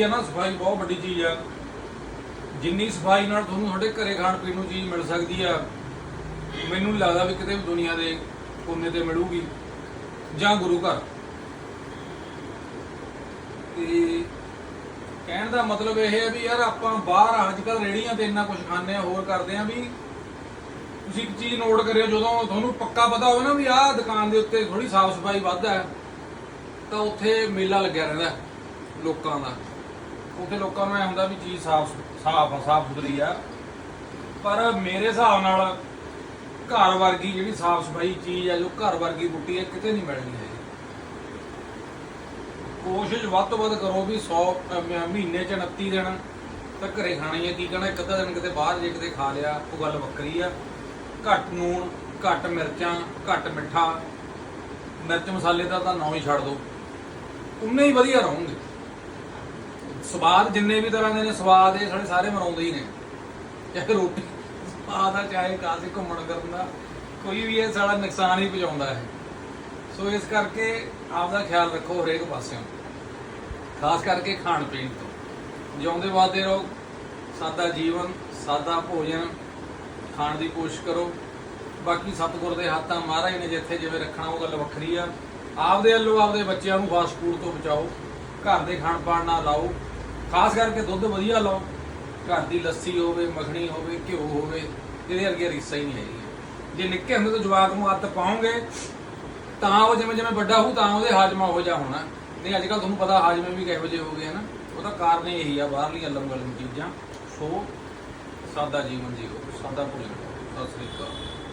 ਇਹ ਨਾ, ਸਫ਼ਾਈ ਬਹੁਤ ਵੱਡੀ ਚੀਜ਼ ਆ। ਜਿੰਨੀ ਸਫ਼ਾਈ ਨਾਲ ਤੁਹਾਨੂੰ ਤੁਹਾਡੇ ਘਰੇ ਖਾਣ ਪੀਣ ਨੂੰ ਚੀਜ਼ ਮਿਲ ਸਕਦੀ ਆ, ਮੈਨੂੰ ਲੱਗਦਾ ਵੀ ਕਿਤੇ ਵੀ ਦੁਨੀਆ ਦੇ ਕੋਨੇ ਤੇ ਮਿਲੂਗੀ, ਜਾਂ ਗੁਰੂ ਘਰ। ਤੇ ਕਹਿਣ ਦਾ ਮਤਲਬ ਇਹ ਹੈ ਵੀ ਯਾਰ ਆਪਾਂ ਬਾਹਰ ਅੱਜ ਕੱਲ ਰੇੜੀਆਂ ਤੇ ਇੰਨਾ ਕੁਝ ਖਾਂਦੇ ਆ, ਹੋਰ ਕਰਦੇ ਆ ਵੀ ਤੁਸੀਂ ਇੱਕ ਚੀਜ਼ ਨੋਟ ਕਰਿਓ, ਜਦੋਂ ਤੁਹਾਨੂੰ ਪੱਕਾ ਪਤਾ ਹੋਵੇ ਨਾ ਵੀ ਆਹ ਦੁਕਾਨ ਦੇ ਉੱਤੇ ਥੋੜੀ ਸਾਫ਼ ਸਫ਼ਾਈ ਵੱਧ ਹੈ, ਤਾਂ ਉੱਥੇ ਮੇਲਾ ਲੱਗਿਆ ਰਹਿੰਦਾ ਲੋਕਾਂ ਦਾ। ਉੱਥੇ ਲੋਕਾਂ ਨੂੰ ਐ ਹੁੰਦਾ ਵੀ ਚੀਜ਼ ਸਾਫ਼ ਸਾਫ਼ ਆ, ਸਾਫ਼ ਸੁਥਰੀ ਆ। ਪਰ ਮੇਰੇ ਹਿਸਾਬ ਨਾਲ ਘਰ ਵਰਗੀ ਜਿਹੜੀ ਸਾਫ਼ ਸਫ਼ਾਈ ਚੀਜ਼ ਆ, ਜੋ ਘਰ ਵਰਗੀ ਬੁੱਟੀ ਹੈ ਕਿਤੇ ਨਹੀਂ ਮਿਲਣੀ ਹੈ ਕੋਸ਼ਿਸ਼ ਵੱਧ ਤੋਂ ਵੱਧ ਕਰੋ ਵੀ 100 ਮਹੀਨੇ ਚ 29 ਦਿਨ ਤਾਂ ਘਰੇ ਖਾਣੀ ਹੈ ਕੀ ਕਹਣਾ, ਇੱਕ ਅੱਧਾ ਦਿਨ ਕਿਤੇ ਬਾਹਰ ਜੇ ਕਿਤੇ ਖਾ ਲਿਆ, ਉਹ ਗੱਲ ਵੱਖਰੀ ਆ। ਘੱਟ ਨੂਣ ਘੱਟ ਮਿਰਚਾਂ, ਘੱਟ ਮਿੱਠਾ। ਮਿਰਚ ਮਸਾਲੇ ਦਾ ਤਾਂ ਨਾਂ ਹੀ ਛੱਡ ਦਿਓ ਉਨੇ ਹੀ ਵਧੀਆ ਰਹੋਗੇ। ਸਵਾਦ ਜਿੰਨੇ ਵੀ ਤਰ੍ਹਾਂ ਦੇ ਨੇ, ਸਵਾਦ ਇਹ ਸਾਡੇ ਸਾਰੇ ਮਰਾਉਂਦੇ ਹੀ ਨੇ। ਚਾਹੇ ਰੋਟੀ ਸਵਾਦ ਆ, ਚਾਹੇ ਕਾਸੇ ਘੁੰਮਣ ਕਰਨ ਦਾ, ਕੋਈ ਵੀ ਇਹ ਸਾਡਾ ਨੁਕਸਾਨ ਹੀ ਪਹੁੰਚਾਉਂਦਾ ਹੈ ਸੋ ਇਸ ਕਰਕੇ ਆਪ ਦਾ ਖਿਆਲ ਰੱਖੋ ਹਰੇਕ ਪਾਸਿਓਂ, ਖਾਸ ਕਰਕੇ ਖਾਣ ਪੀਣ ਤੋਂ। ਜਿਉਂਦੇ ਵਾਦੇ ਰਹੋ, ਸਾਦਾ ਜੀਵਨ, ਸਾਦਾ ਭੋਜਨ, ਖਾਣ ਦੀ ਕੋਸ਼ਿਸ਼ ਕਰੋ। ਬਾਕੀ ਸਤਿਗੁਰ ਦੇ ਹੱਥਾਂ ਮਹਾਰਾਜ ਨੇ ਜਿੱਥੇ ਜਿਵੇਂ ਰੱਖਣਾ, ਉਹ ਗੱਲ ਵੱਖਰੀ ਆ। ਆਪਦੇ ਵੱਲੋਂ ਆਪਦੇ ਬੱਚਿਆਂ ਨੂੰ ਫਾਸਟ ਫੂਡ ਤੋਂ ਬਚਾਓ, ਘਰ ਦੇ ਖਾਣ ਪਾਣ ਨਾਲ ਲਾਓ। ਖਾਸ ਕਰਕੇ ਦੁੱਧ ਵਧੀਆ ਲਓ। ਘਰ ਦੀ ਲੱਸੀ ਹੋਵੇ, ਮੱਖਣੀ ਹੋਵੇ, ਘਿਓ ਹੋਵੇ, ਇਹਦੇ ਵਰਗੀ ਰੀਸਾਂ ਹੀ ਨਹੀਂ ਹੈਗੀਆਂ। ਜੇ ਨਿੱਕੇ ਹੁੰਦੇ ਤੋਂ ਜਵਾਕ ਨੂੰ ਆਦਤ ਪਾਉਂਗੇ ਤਾਂ ਉਹ ਜਿਵੇਂ ਜਿਵੇਂ ਵੱਡਾ ਹੋਊ, ਤਾਂ ਉਹਦੇ ਹਾਜ਼ਮਾ ਹੋ ਜਾ ਹੋਣਾ। ਨਹੀਂ, ਅੱਜ ਕੱਲ ਤੁਹਾਨੂੰ ਪਤਾ ਹਾਜ਼ਮੇ ਵੀ ਕਿਹੋ ਜਿਹੇ ਹੋ ਗਏ, ਹਨ? ਉਹਦਾ ਕਾਰਨ ਇਹੀ ਆ, ਬਾਹਰਲੀਆਂ ਲੰਮ ਚੀਜ਼ਾਂ। ਸੋ, ਸਾਦਾ ਜੀਵਨ ਜੀਓ, ਸਾਦਾ ਭੋਜਨ ਸਤਿ ਸ੍ਰੀ ਅਕਾਲ।